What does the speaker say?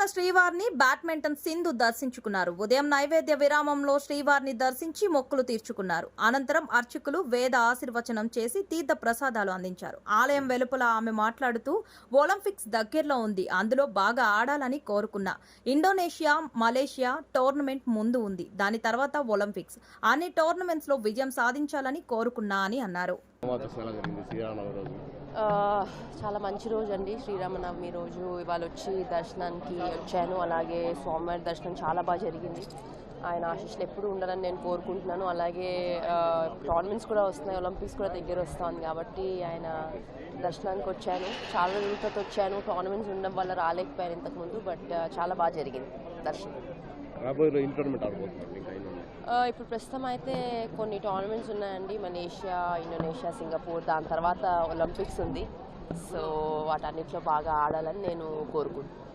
తిరుమల శ్రీవారిని బ్యాడ్మింటన్ సింధు దర్శించుకున్నారు. ఉదయం నైవేద్య విరామంలో శ్రీవారిని దర్శించి మొక్కులు తీర్చుకున్నారు. అనంతరం అర్చకులు వేద ఆశీర్వచనం చేసి తీర్థ ప్రసాదాలు అందించారు. ఆలయం వెలుపల ఆమె మాట్లాడుతూ ఒలింపిక్స్ దగ్గరలో ఉంది. అందులో బాగా ఆడాలని కోరుకున్నా. ఇండోనేషియా మలేషియా టోర్నమెంట్ ముందు ఉంది. దాని తర్వాత ఒలింపిక్స్. అన్ని టోర్నమెంట్స్లో విజయం సాధించాలని కోరుకున్నా అని అన్నారు. చాలా మంచి రోజు అండి. శ్రీరామనవమి రోజు. ఇవాళ వచ్చి దర్శనానికి వచ్చాను. అలాగే స్వామివారి దర్శనం చాలా బాగా జరిగింది. ఆయన ఆశీస్సులు ఎప్పుడు ఉండాలని నేను కోరుకుంటున్నాను. అలాగే టోర్నమెంట్స్ కూడా వస్తున్నాయి. ఒలింపిక్స్ కూడా దగ్గర వస్తుంది కాబట్టి ఆయన దర్శనానికి వచ్చాను. చాలా రోజులతో వచ్చాను. టోర్నమెంట్స్ ఉండడం వల్ల రాలేకపోయాను ఇంతకుముందు బట్ చాలా బాగా జరిగింది దర్శనం. రాబోయే టోర్నమెంట్ ఆడబోతున్నారు ఇప్పుడు ప్రస్తుతం అయితే కొన్ని టోర్నమెంట్స్ ఉన్నాయండి. మలేషియా ఇండోనేషియా సింగపూర్ దాని తర్వాత ఒలింపిక్స్ ఉంది. సో వాటన్నిటిలో బాగా ఆడాలని నేను కోరుకుంటున్నాను.